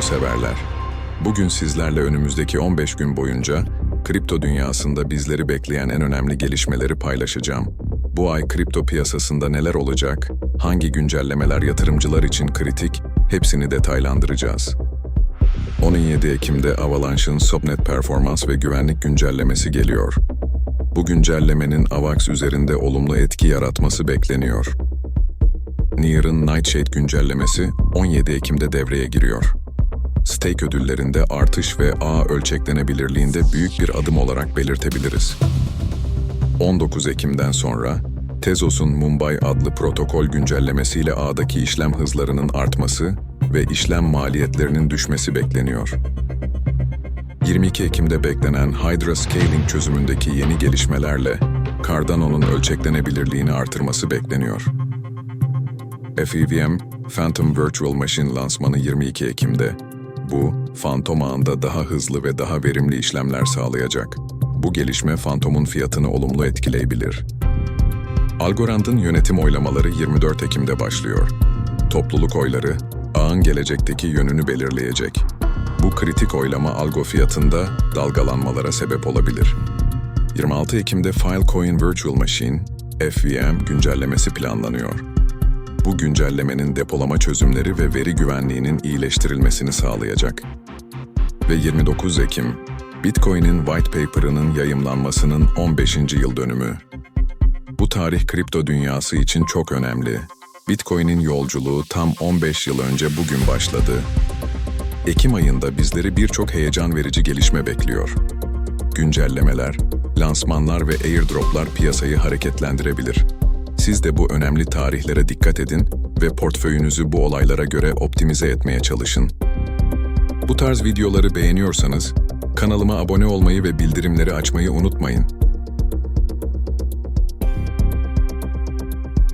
severler. Bugün sizlerle önümüzdeki 15 gün boyunca kripto dünyasında bizleri bekleyen en önemli gelişmeleri paylaşacağım. Bu ay kripto piyasasında neler olacak, hangi güncellemeler yatırımcılar için kritik, hepsini detaylandıracağız. 17 Ekim'de Avalanche'ın Subnet performans ve güvenlik güncellemesi geliyor. Bu güncellemenin AVAX üzerinde olumlu etki yaratması bekleniyor. Near'ın Nightshade güncellemesi 17 Ekim'de devreye giriyor. Stake ödüllerinde artış ve ağ ölçeklenebilirliğinde büyük bir adım olarak belirtebiliriz. 19 Ekim'den sonra Tezos'un Mumbai adlı protokol güncellemesiyle ağdaki işlem hızlarının artması ve işlem maliyetlerinin düşmesi bekleniyor. 22 Ekim'de beklenen Hydra Scaling çözümündeki yeni gelişmelerle Cardano'nun ölçeklenebilirliğini artırması bekleniyor. FEVM, Phantom Virtual Machine lansmanı 22 Ekim'de. Bu, Phantom ağında daha hızlı ve daha verimli işlemler sağlayacak. Bu gelişme Phantom'un fiyatını olumlu etkileyebilir. Algorand'ın yönetim oylamaları 24 Ekim'de başlıyor. Topluluk oyları, ağın gelecekteki yönünü belirleyecek. Bu kritik oylama algo fiyatında dalgalanmalara sebep olabilir. 26 Ekim'de Filecoin Virtual Machine, FVM güncellemesi planlanıyor. Bu güncellemenin depolama çözümleri ve veri güvenliğinin iyileştirilmesini sağlayacak. Ve 29 Ekim, Bitcoin'in white paper'ının yayımlanmasının 15. yıl dönümü. Bu tarih kripto dünyası için çok önemli. Bitcoin'in yolculuğu tam 15 yıl önce bugün başladı. Ekim ayında bizleri birçok heyecan verici gelişme bekliyor. Güncellemeler, lansmanlar ve airdroplar piyasayı hareketlendirebilir. Siz de bu önemli tarihlere dikkat edin ve portföyünüzü bu olaylara göre optimize etmeye çalışın. Bu tarz videoları beğeniyorsanız kanalıma abone olmayı ve bildirimleri açmayı unutmayın.